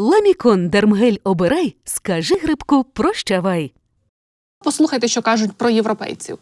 Ламікон Дермгель обирай, скажи грибку прощавай. Послухайте, що кажуть про європейців.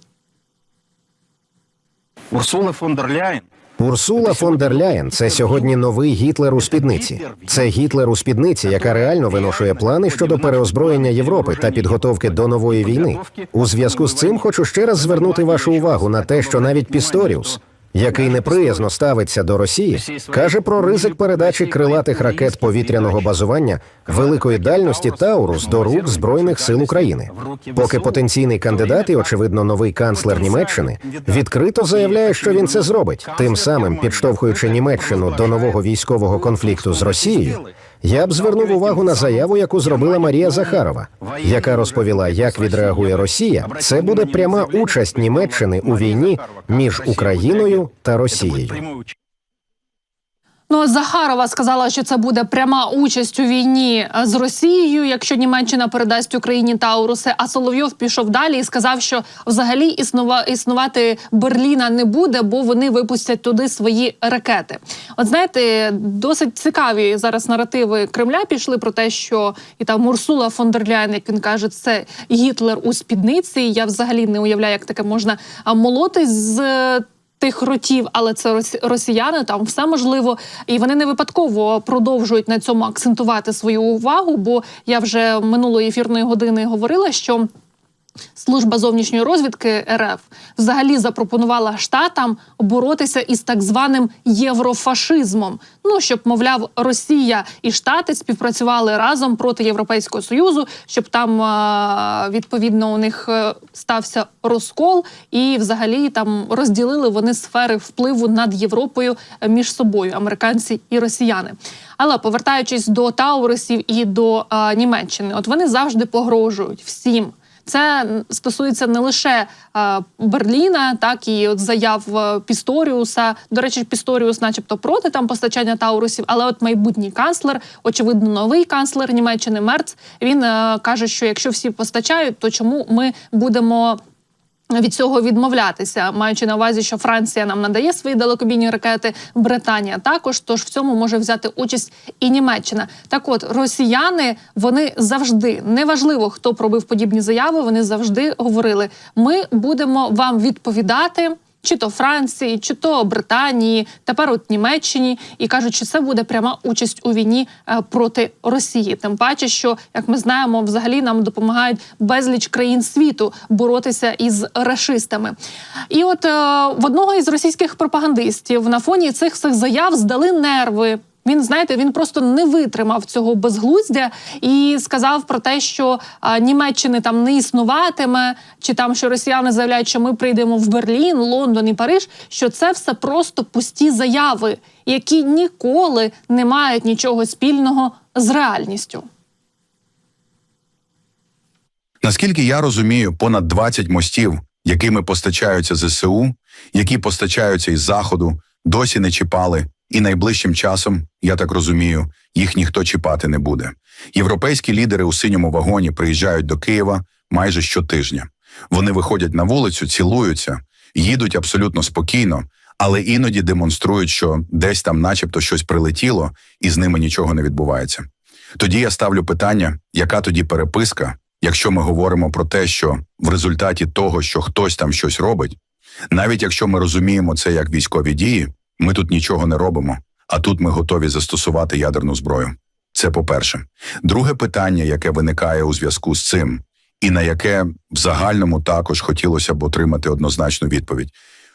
Урсула фон дер Ляєн Урсула фон дер Ляєн це сьогодні новий Гітлер у спідниці. Це Гітлер у спідниці, яка реально виношує плани щодо переозброєння Європи та підготовки до нової війни. У зв'язку з цим хочу ще раз звернути вашу увагу на те, що навіть Пісторіус, який неприязно ставиться до Росії, каже про ризик передачі крилатих ракет повітряного базування великої дальності Таурус до рук збройних сил України. Поки потенційний кандидат і очевидно новий канцлер Німеччини відкрито заявляє, що він це зробить, тим самим підштовхуючи Німеччину до нового військового конфлікту з Росією. Я б звернув увагу на заяву, яку зробила Марія Захарова, яка розповіла, як відреагує Росія. Це буде пряма участь Німеччини у війні між Україною та Росією. Ну, Захарова сказала, що це буде пряма участь у війні е, з Росією, якщо Німеччина передасть Україні Тауруси. А Соловйов пішов далі і сказав, що взагалі існува існувати Берліна не буде, бо вони випустять туди свої ракети. От знаєте, досить цікаві зараз наративи Кремля пішли про те, що і там Урсула фон дер Ляйн, як він каже, це Гітлер у спідниці. Я взагалі не уявляю, як таке можна а, молоти з. Тих ротів, але це росі- росіяни, там все можливо, і вони не випадково продовжують на цьому акцентувати свою увагу. Бо я вже минулої ефірної години говорила, що Служба зовнішньої розвідки РФ взагалі запропонувала штатам боротися із так званим єврофашизмом. Ну щоб, мовляв, Росія і Штати співпрацювали разом проти Європейського союзу, щоб там відповідно у них е, стався розкол, і взагалі там розділили вони сфери впливу над Європою між собою, американці і росіяни. Але повертаючись до Таурусів і до Німеччини, от вони завжди погрожують всім. Це стосується не лише е, Берліна, так і от заяв е, Пісторіуса. До речі, Пісторіус, начебто, проти там постачання таурусів, але от майбутній канцлер, очевидно, новий канцлер Німеччини Мерц. Він е, каже, що якщо всі постачають, то чому ми будемо. Від цього відмовлятися, маючи на увазі, що Франція нам надає свої далекобійні ракети, Британія також. Тож в цьому може взяти участь і Німеччина. Так, от росіяни вони завжди неважливо, хто пробив подібні заяви. Вони завжди говорили: ми будемо вам відповідати. Чи то Франції, чи то Британії, тепер от Німеччині, і кажуть, що це буде пряма участь у війні е, проти Росії. Тим паче, що як ми знаємо, взагалі нам допомагають безліч країн світу боротися із рашистами. І от е, в одного із російських пропагандистів на фоні цих всіх заяв здали нерви. Він знаєте, він просто не витримав цього безглуздя і сказав про те, що а, Німеччини там не існуватиме, чи там що росіяни заявляють, що ми прийдемо в Берлін, Лондон і Париж. Що це все просто пусті заяви, які ніколи не мають нічого спільного з реальністю. Наскільки я розумію, понад 20 мостів, якими постачаються ЗСУ, які постачаються із заходу, досі не чіпали, і найближчим часом, я так розумію, їх ніхто чіпати не буде. Європейські лідери у синьому вагоні приїжджають до Києва майже щотижня. Вони виходять на вулицю, цілуються, їдуть абсолютно спокійно, але іноді демонструють, що десь там, начебто, щось прилетіло, і з ними нічого не відбувається. Тоді я ставлю питання, яка тоді переписка, якщо ми говоримо про те, що в результаті того, що хтось там щось робить, навіть якщо ми розуміємо це як військові дії, ми тут нічого не робимо, а тут ми готові застосувати ядерну зброю. Це по-перше. Друге питання, яке виникає у зв'язку з цим, і на яке в загальному також хотілося б отримати однозначну відповідь.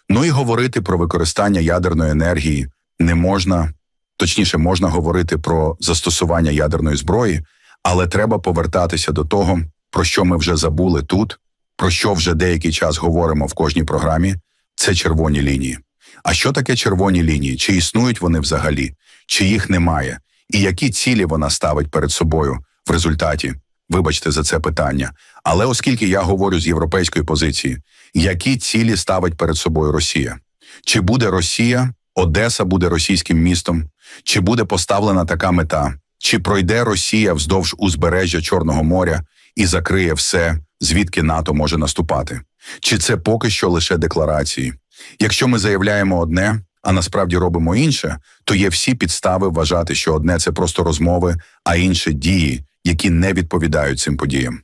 Ну і говорити про використання ядерної енергії не можна, точніше, можна говорити про застосування ядерної зброї, але треба повертатися до того, про що ми вже забули тут, про що вже деякий час говоримо в кожній програмі. Це червоні лінії. А що таке червоні лінії? Чи існують вони взагалі, чи їх немає? І які цілі вона ставить перед собою в результаті? Вибачте за це питання. Але оскільки я говорю з європейської позиції, які цілі ставить перед собою Росія? Чи буде Росія, Одеса буде російським містом? Чи буде поставлена така мета? Чи пройде Росія вздовж узбережжя Чорного моря і закриє все, звідки НАТО може наступати? Чи це поки що лише декларації? Якщо ми заявляємо одне, а насправді робимо інше, то є всі підстави вважати, що одне це просто розмови, а інше дії, які не відповідають цим подіям.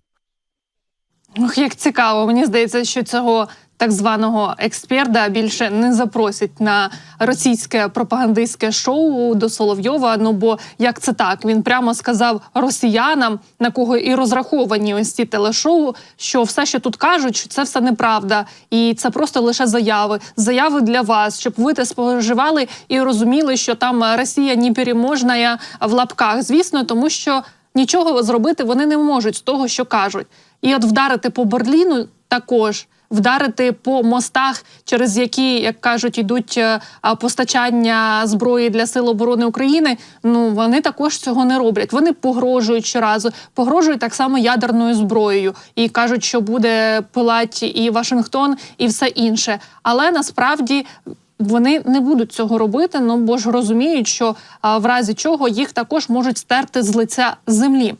Ох, як цікаво. Мені здається, що цього так званого експерта більше не запросять на російське пропагандистське шоу до Соловйова. Ну бо як це так? Він прямо сказав росіянам, на кого і розраховані ось ці телешоу, що все, що тут кажуть, що це все неправда, і це просто лише заяви. Заяви для вас, щоб ви те споживали і розуміли, що там Росія непереможна в лапках. Звісно, тому що нічого зробити вони не можуть з того, що кажуть. І от вдарити по Берліну також. Вдарити по мостах, через які, як кажуть, йдуть е, постачання зброї для сил оборони України. Ну вони також цього не роблять. Вони погрожують щоразу, погрожують так само ядерною зброєю і кажуть, що буде пилать і Вашингтон, і все інше. Але насправді вони не будуть цього робити. Ну бо ж розуміють, що а, в разі чого їх також можуть стерти з лиця землі.